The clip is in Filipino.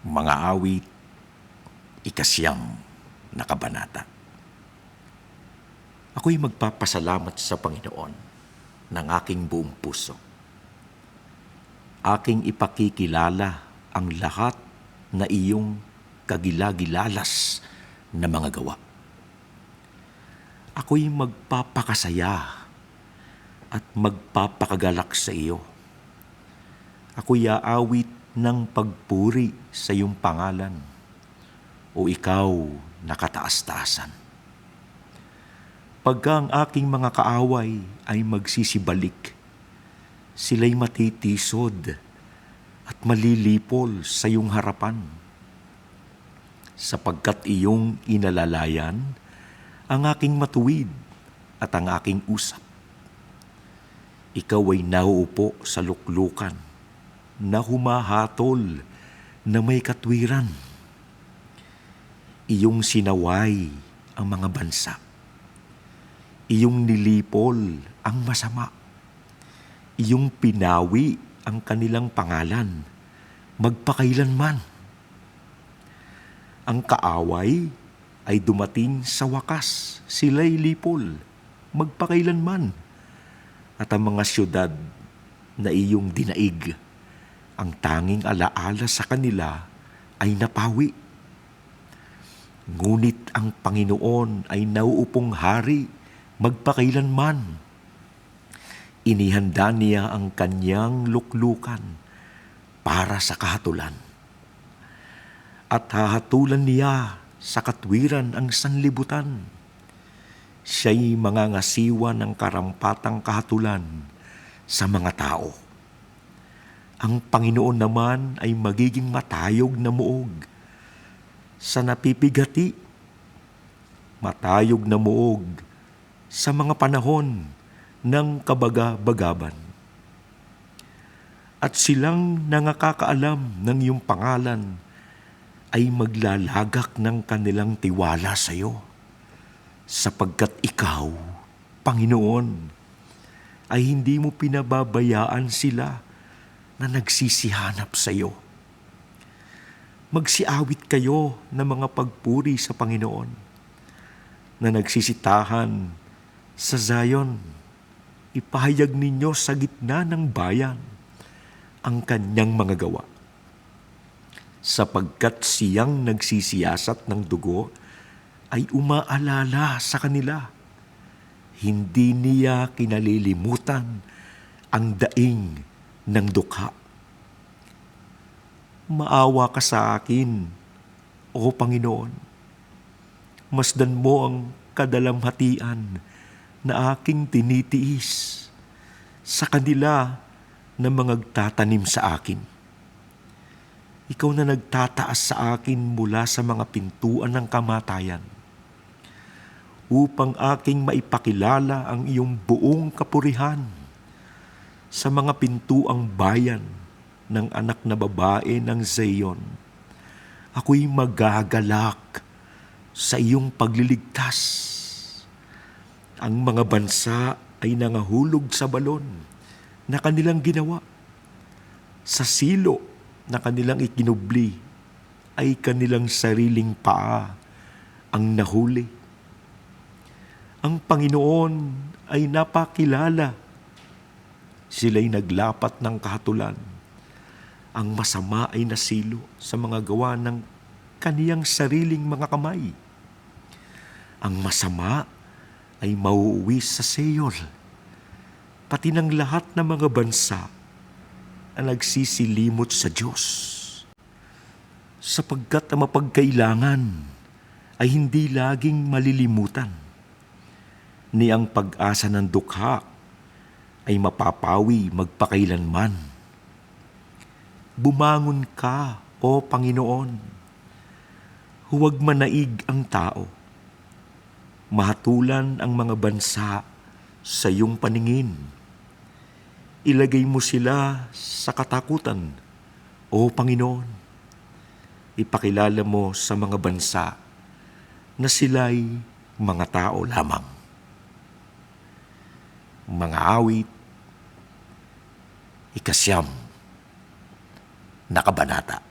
Mga awit, ikasyam na kabanata. Ako'y magpapasalamat sa Panginoon ng aking buong puso. Aking ipakikilala ang lahat na iyong kagilagilalas na mga gawa. Ako'y magpapakasaya at magpapakagalak sa iyo. Ako'y aawit ng pagpuri sa iyong pangalan o ikaw nakataas-taasan. Pagka ang aking mga kaaway ay magsisibalik, sila'y matitisod at malilipol sa iyong harapan. Sapagkat iyong inalalayan ang aking matuwid at ang aking usap. Ikaw ay nauupo sa luklukan na humahatol na may katwiran. Iyong sinaway ang mga bansa. Iyong nilipol ang masama. Iyong pinawi ang kanilang pangalan, magpakailanman. Ang kaaway ay dumating sa wakas, sila'y lipol, magpakailanman. At ang mga syudad na iyong dinaig, ang tanging alaala sa kanila ay napawi. Ngunit ang Panginoon ay nauupong hari magpakailanman. Inihanda niya ang kanyang luklukan para sa kahatulan. At hahatulan niya sa katwiran ang sanlibutan. Siya'y mangangasiwa ng karampatang kahatulan sa mga tao. Ang Panginoon naman ay magiging matayog na muog sa napipigati, matayog na muog sa mga panahon ng kabaga-bagaban. At silang nangakakaalam ng iyong pangalan ay maglalagak ng kanilang tiwala sa iyo sapagkat ikaw, Panginoon, ay hindi mo pinababayaan sila na nagsisihanap sa iyo. Magsiawit kayo ng mga pagpuri sa Panginoon na nagsisitahan sa Zion. Ipahayag ninyo sa gitna ng bayan ang kanyang mga gawa. Sapagkat siyang nagsisiyasat ng dugo ay umaalala sa kanila. Hindi niya kinalilimutan ang daing ng dukha. Maawa ka sa akin, O Panginoon. Masdan mo ang kadalamhatian na aking tinitiis sa kanila na mga tatanim sa akin. Ikaw na nagtataas sa akin mula sa mga pintuan ng kamatayan upang aking maipakilala ang iyong buong kapurihan sa mga pintuang bayan ng anak na babae ng Zion. Ako'y magagalak sa iyong pagliligtas. Ang mga bansa ay nangahulog sa balon na kanilang ginawa. Sa silo na kanilang ikinubli ay kanilang sariling paa ang nahuli. Ang Panginoon ay napakilala. Sila'y naglapat ng kahatulan. Ang masama ay nasilo sa mga gawa ng kaniyang sariling mga kamay. Ang masama ay mauuwi sa Seol, pati ng lahat ng mga bansa na nagsisilimot sa Diyos. Sapagkat ang mapagkailangan ay hindi laging malilimutan, ni ang pag-asa ng dukha ay mapapawi magpakailanman. Bumangon ka, O Panginoon. Huwag manaig ang tao. Mahatulan ang mga bansa sa iyong paningin. Ilagay mo sila sa katakutan, O Panginoon. Ipakilala mo sa mga bansa na sila'y mga tao lamang. Mga awit, ikasyam na kabanata.